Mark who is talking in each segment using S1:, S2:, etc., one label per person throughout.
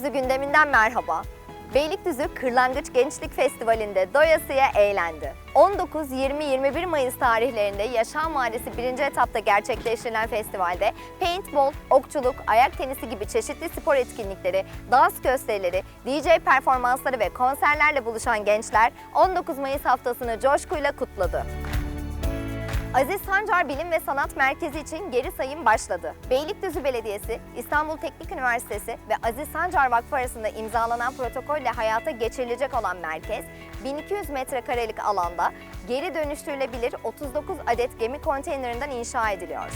S1: Beylikdüzü gündeminden merhaba. Beylikdüzü Kırlangıç Gençlik Festivali'nde doyasıya eğlendi. 19, 20, 21 Mayıs tarihlerinde Yaşam Mahallesi 1. etapta gerçekleştirilen festivalde paintball, okçuluk, ayak tenisi gibi çeşitli spor etkinlikleri, dans gösterileri, DJ performansları ve konserlerle buluşan gençler 19 Mayıs haftasını coşkuyla kutladı. Aziz Sancar Bilim ve Sanat Merkezi için geri sayım başladı. Beylikdüzü Belediyesi, İstanbul Teknik Üniversitesi ve Aziz Sancar Vakfı arasında imzalanan protokolle hayata geçirilecek olan merkez, 1200 metrekarelik alanda geri dönüştürülebilir 39 adet gemi konteynerinden inşa ediliyor.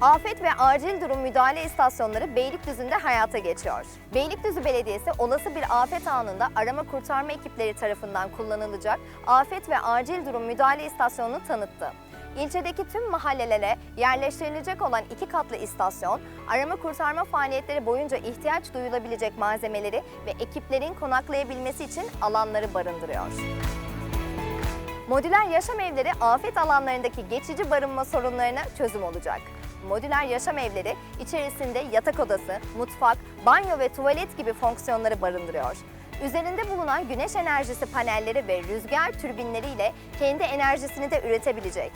S1: Afet ve acil durum müdahale istasyonları Beylikdüzü'nde hayata geçiyor. Beylikdüzü Belediyesi olası bir afet anında arama kurtarma ekipleri tarafından kullanılacak afet ve acil durum müdahale istasyonunu tanıttı. İlçedeki tüm mahallelere yerleştirilecek olan iki katlı istasyon, arama kurtarma faaliyetleri boyunca ihtiyaç duyulabilecek malzemeleri ve ekiplerin konaklayabilmesi için alanları barındırıyor. Modüler yaşam evleri afet alanlarındaki geçici barınma sorunlarına çözüm olacak. Modüler yaşam evleri içerisinde yatak odası, mutfak, banyo ve tuvalet gibi fonksiyonları barındırıyor. Üzerinde bulunan güneş enerjisi panelleri ve rüzgar türbinleriyle kendi enerjisini de üretebilecek.